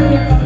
ข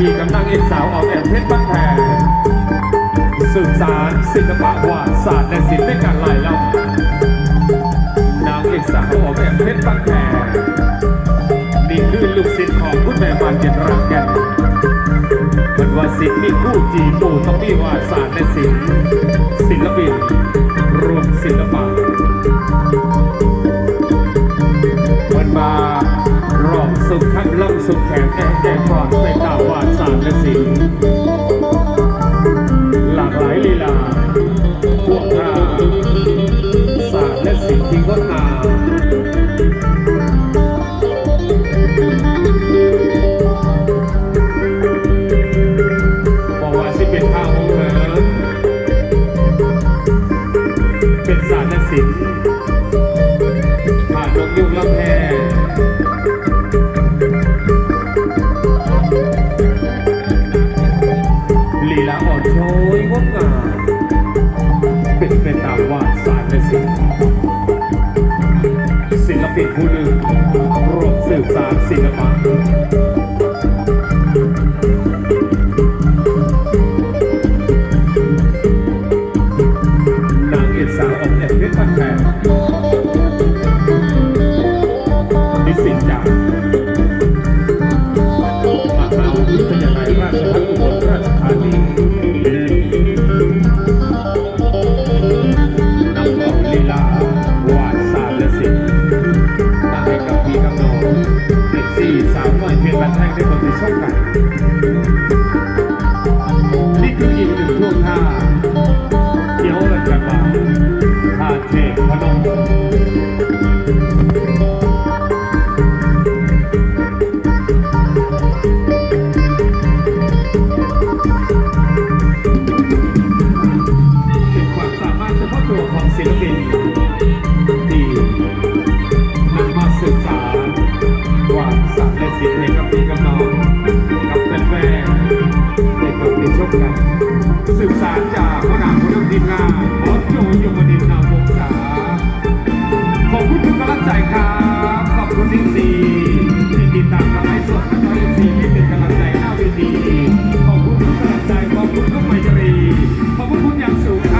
พีกับนางเอกสาวออกแอบเพชรบ้านแพงสืบสารศิลปะวาดศาสตร์และศิลป์ด้วยการไล่ล่านางเอกสาวออกแบบเพชรบ้านแพงนี่คือลูกศิษย์ของคุณแม่บานเย็นรักแก่นมันว่าศิษย์มีคู่จีปู่ต้องมีวาดศาสตร์และศิลป์ศิลปินรวมศิลปะมันมา สุขทั้งล่ำสุขแขนแก่แก่ก่อนไปตามวาดศาสตร์และศิลป์หลากหลายลีลา ศิลปะ เด็กสี่สาวน้อยเพียงบันแท่งได้คนที่ชมกันนี่ พรามพระเรื่องดินลาขอโจยมดินนาวงศาขอบคุณทุกกำลังใจครับ ขอบคุณที่ที่ติดตามกันไลฟ์สดและก็ที่สี่ที่เป็นกำลังใจหน้าเวทีขอบคุณทุกกำลังใจ ขอบคุณทุกไมตรีขอบคุณอย่างสูงครับ